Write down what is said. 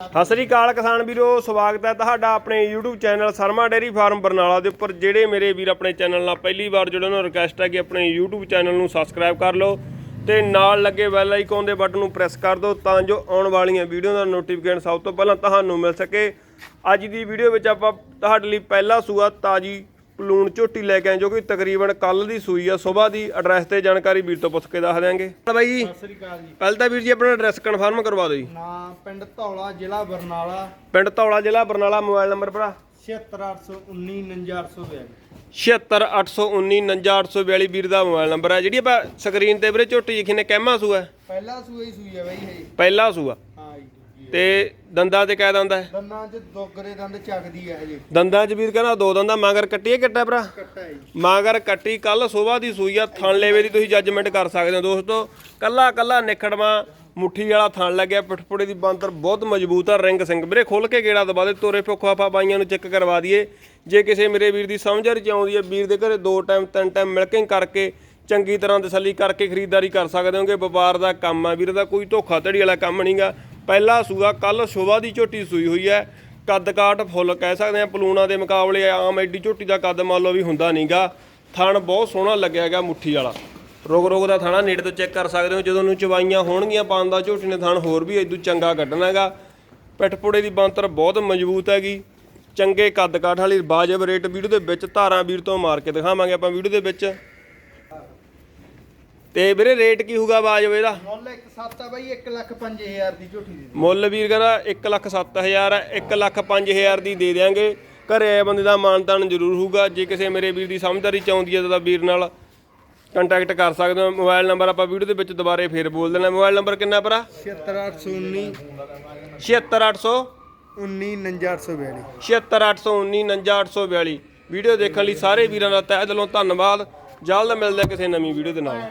ਸਤਿ ਸ੍ਰੀ ਅਕਾਲ ਕਿਸਾਨ ਵੀਰੋ, ਸਵਾਗਤ ਹੈ ਤੁਹਾਡਾ ਆਪਣੇ YouTube channel Sharma dairy farm Barnala ਦੇ ਉੱਪਰ, ਜਿਹੜੇ ਮੇਰੇ ਵੀਰ ਆਪਣੇ ਚੈਨਲ ਨਾਲ ਪਹਿਲੀ ਵਾਰ ਜੁੜੇ ਉਹਨਾਂ ਨੂੰ ਰਿਕਵੈਸਟ ਹੈ ਕਿ ਆਪਣੇ YouTube ਚੈਨਲ ਨੂੰ ਸਬਸਕ੍ਰਾਈਬ ਕਰ ਲਓ ਤੇ ਨਾਲ ਲੱਗੇ ਬੈਲ ਆਈਕਨ ਦੇ ਬਟਨ ਨੂੰ ਪ੍ਰੈਸ ਕਰ ਦਿਓ ਤਾਂ ਜੋ ਆਉਣ ਵਾਲੀਆਂ ਵੀਡੀਓ ਦਾ ਨੋਟੀਫਿਕੇਸ਼ਨ ਸਭ ਤੋਂ ਪਹਿਲਾਂ ਤੁਹਾਨੂੰ ਮਿਲ ਸਕੇ। ਅੱਜ ਦੀ ਵੀਡੀਓ ਵਿੱਚ ਆਪਾਂ ਤੁਹਾਡੇ ਲਈ ਪਹਿਲਾ ਸੂਆ ਤਾਜੀ ਪਲੂਣ ਝੋਟੀ ਲੈ ਕੇ ਆਏ ਜੋ ਕਿ ਤਕਰੀਬਨ ਕੱਲ ਦੀ ਸੂਈ ਆ। ਸਵੇਰ ਦੀ ਐਡਰੈਸ ਤੇ ਜਾਣਕਾਰੀ ਵੀਰ ਤੋਂ ਪੁੱਛ ਕੇ ਦੱਸ ਦਿਆਂਗੇ। ਬਾਈ ਜੀ ਸਤਿ ਸ੍ਰੀ ਅਕਾਲ ਜੀ ਪਹਿਲਾਂ ਤਾਂ ਵੀਰ ਜੀ ਆਪਣਾ ਐਡਰੈਸ ਕਨਫਰਮ ਕਰਵਾ ਦਿਓ ਜੀ। ਨਾਮ ਪਿੰਡ ਧੌਲਾ ਜ਼ਿਲ੍ਹਾ ਬਰਨਾਲਾ। ਪਿੰਡ ਧੌਲਾ ਜ਼ਿਲ੍ਹਾ ਬਰਨਾਲਾ ਮੋਬਾਈਲ ਨੰਬਰ ਭਰਾ। 76819 99842 76819 ਵੀਰ ਦਾ ਮੋਬਾਈਲ ਨੰਬਰ ਹੈ। ਜਿਹੜੀ ਆਪਾਂ ਸਕਰੀਨ ਤੇ ਵੀਰੇ ਝੋਟੀ ਲਿਖੀ ਨੇ ਕਹਿਮਾ ਸੂਆ? ਪਹਿਲਾ ਸੂਈ ਸੂਈ ਹੈ ਬਈ ਇਹ। ਪਹਿਲਾ ਸੂਆ। ਤੇ ਦੰਦਾਂ ਤੇ ਕਹਿ ਦੰਦਾ ਹੈ ਦੰਦਾਂ 'ਚ ਦੋਗਰੇ ਦੰਦ ਚੱਕਦੀ ਹੈ ਹਜੇ ਦੰਦਾਂ 'ਚ ਵੀਰ ਕਹਿੰਦਾ ਦੋ ਦੰਦਾਂ ਮਾਂਗਰ ਕੱਟੀ ਹੈ ਕਿੱਟਾ ਭਰਾ? ਕੱਟਾ ਹੈ ਜੀ ਮਾਂਗਰ ਕੱਟੀ ਕੱਲ ਸਵੇਰ ਦੀ ਸੂਈ ਆ ਥਣ ਲੇਵੇ ਦੀ ਤੁਸੀਂ ਜੱਜਮੈਂਟ ਕਰ ਸਕਦੇ ਹੋ ਦੋਸਤੋ। ਕੱਲਾ ਕੱਲਾ ਨਿਖੜਵਾ ਮੁੱਠੀ ਵਾਲਾ ਥਣ ਲੱਗਿਆ ਪਿੱਠਪੁੜੇ ਦੀ ਬਾਂਦਰ ਬਹੁਤ ਮਜ਼ਬੂਤ ਆ ਰਿੰਗ ਸਿੰਘ। ਵੀਰੇ ਖੁੱਲ ਕੇ ਗੇੜਾ ਦਬਾ ਦੇ ਤੋਰੇ ਫੋਖਾਫਾ ਬਾਈਆਂ ਨੂੰ ਚੈੱਕ ਕਰਵਾ ਦਈਏ। ਜੇ ਕਿਸੇ ਮੇਰੇ ਵੀਰ ਦੀ ਸਮਝ ਚ ਆਉਂਦੀ ਹੈ ਵੀਰ ਦੇ ਘਰੇ ਦੋ ਟਾਈਮ ਤਿੰਨ ਟਾਈਮ ਮਿਲਕਿੰਗ ਕਰਕੇ ਚੰਗੀ ਤਰ੍ਹਾਂ ਤਸੱਲੀ ਕਰਕੇ ਖਰੀਦਦਾਰੀ ਕਰ ਸਕਦੇ ਹੋਗੇ। ਵਪਾਰ ਦਾ ਕੰਮ ਆ ਵੀਰ ਦਾ ਕੋਈ ਧੋਖਾ ਧੜੀ ਵਾਲਾ ਕੰਮ ਨਹੀਂਗਾ ਪਹਿਲਾ ਸੂਆ ਕੱਲ ਸ਼ੋਭਾ ਦੀ ਝੋਟੀ ਸੂਈ ਹੋਈ ਹੈ। ਕੱਦ ਕਾਠ ਫੁੱਲ ਕਹਿ ਸਕਦੇ ਆ ਪਲੂਣਾ ਦੇ ਮੁਕਾਬਲੇ ਆਮ ਐਡੀ ਝੋਟੀ ਦਾ ਕੱਦ ਮੰਨ ਲਓ ਵੀ ਹੁੰਦਾ ਨਹੀਂਗਾ। ਥਣ ਬਹੁਤ ਸੋਹਣਾ ਲੱਗਿਆ ਹੈਗਾ ਮੁੱਠੀ ਵਾਲਾ। ਰੋਗ ਰੋਗ ਦਾ ਥਾਣਾ ਨੇੜੇ ਤੋਂ ਚੈੱਕ ਕਰ ਸਕਦੇ ਹੋ, ਜਦੋਂ ਨੂੰ ਚਵਾਈਆਂ ਹੋਣਗੀਆਂ ਪਾਉਂਦਾ ਝੋਟੀ ਨੇ ਥਣ ਹੋਰ ਵੀ ਇਦੋਂ ਚੰਗਾ ਕੱਢਣਾ ਹੈਗਾ। ਪਿੱਠਪੁੜੇ ਦੀ ਬਾਂਤਰ ਬਹੁਤ ਮਜ਼ਬੂਤ ਹੈਗੀ। ਚੰਗੇ ਕੱਦ ਕਾਠ ਵਾਲੀ ਬਾਜਬ ਰੇਟ ਵੀਡੀਓ ਦੇ ਵਿੱਚ ਧਾਰਾਂ ਵੀਰ ਤੋਂ ਮਾਰ ਕੇ ਦਿਖਾਵਾਂਗੇ। ਆਪਾਂ ਵੀਡੀਓ ਦੇ ਵਿੱਚ ਤੇ ਵੀਰੇ ਰੇਟ ਕੀ ਹੋਊਗਾ ਬਾਜਬ ਇਹਦਾ? ਮੁੱਲ ਇੱਕ ਸੱਤ ਆ ਬਈ 1 ਲੱਖ 5000 ਦੀ ਝੋਟੀ ਦੀ ਮੁੱਲ ਵੀਰ ਕਹਿੰਦਾ 1 ਲੱਖ 7000 ਹੈ 1 ਲੱਖ 5000 ਦੀ ਦੇ ਦਿਆਂਗੇ। ਘਰੇ ਆਏ ਬੰਦੇ ਦਾ ਮਾਨਤਾਨ ਜ਼ਰੂਰ ਹੋਊਗਾ। ਜੇ ਕਿਸੇ ਮੇਰੇ ਵੀਰ ਦੀ ਸਮਝਦਾਰੀ ਚਾਹੁੰਦੀ ਹੈ ਤਾਂ ਵੀਰ ਨਾਲ ਕੰਟੈਕਟ ਕਰ ਸਕਦੇ ਹੋ। ਮੋਬਾਈਲ ਨੰਬਰ ਆਪਾਂ ਵੀਡੀਓ ਦੇ ਵਿੱਚ ਦੁਬਾਰੇ ਫੇਰ ਬੋਲ ਦੇਣਾ। ਮੋਬਾਈਲ ਨੰਬਰ ਕਿੰਨਾ ਭਰਾ? 76819 76800 19842 76819 99842 ਵੀਡੀਓ ਦੇਖਣ ਲਈ ਸਾਰੇ ਵੀਰਾਂ ਦਾ ਤਹਿ ਦਿਲੋਂ ਧੰਨਵਾਦ। ਜਲਦ ਮਿਲਦੇ ਕਿਸੇ ਨਵੀਂ ਵੀਡੀਓ ਦੇ ਨਾਲ।